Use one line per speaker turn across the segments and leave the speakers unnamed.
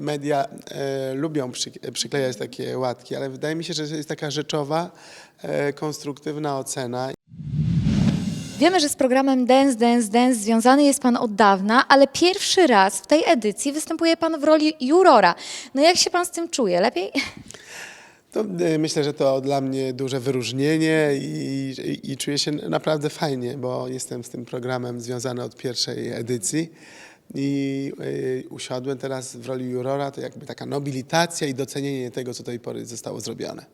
Media e, lubią przy, przyklejać takie łatki, ale wydaje mi się, że jest taka rzeczowa, e, konstruktywna ocena.
Wiemy, że z programem Dance, Dance, Dance związany jest Pan od dawna, ale pierwszy raz w tej edycji występuje Pan w roli jurora. No jak się Pan z tym czuje? Lepiej?
To, e, myślę, że to dla mnie duże wyróżnienie i, i, i czuję się naprawdę fajnie, bo jestem z tym programem związany od pierwszej edycji. I e, usiadłem teraz w roli jurora, to jakby taka nobilitacja i docenienie tego, co do tej pory zostało zrobione.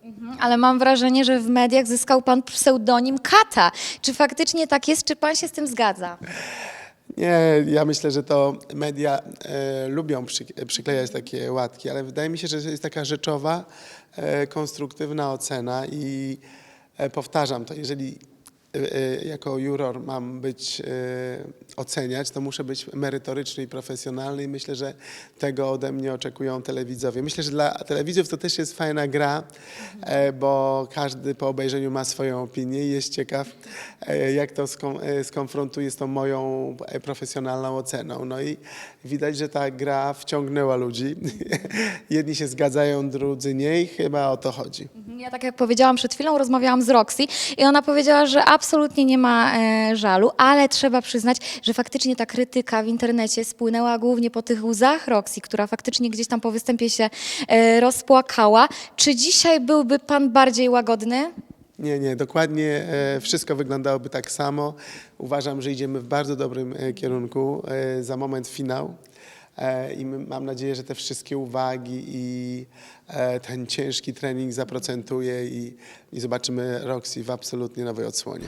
Ale mam wrażenie, że w mediach zyskał Pan pseudonim Kata. Czy faktycznie tak jest? Czy Pan się z tym zgadza?
Nie, ja myślę, że to media e, lubią przy, przyklejać takie łatki, ale wydaje mi się, że to jest taka rzeczowa, e, konstruktywna ocena i e, powtarzam to, jeżeli jako juror mam być, e, oceniać, to muszę być merytoryczny i profesjonalny i myślę, że tego ode mnie oczekują telewidzowie. Myślę, że dla telewizów to też jest fajna gra, e, bo każdy po obejrzeniu ma swoją opinię i jest ciekaw, e, jak to e, skonfrontuje z tą moją profesjonalną oceną. No i widać, że ta gra wciągnęła ludzi. Jedni się zgadzają, drudzy nie i chyba o to chodzi.
Ja tak jak powiedziałam przed chwilą, rozmawiałam z Roxy i ona powiedziała, że absolutnie nie ma e, żalu, ale trzeba przyznać, że faktycznie ta krytyka w internecie spłynęła głównie po tych łzach Roxy, która faktycznie gdzieś tam po występie się e, rozpłakała. Czy dzisiaj byłby pan bardziej łagodny?
Nie, nie, dokładnie e, wszystko wyglądałoby tak samo. Uważam, że idziemy w bardzo dobrym kierunku. Za moment finał. E, I mam nadzieję, że te wszystkie uwagi i e, ten ciężki trening zaprocentuje i, i zobaczymy Roxy w absolutnie nowej odsłonie.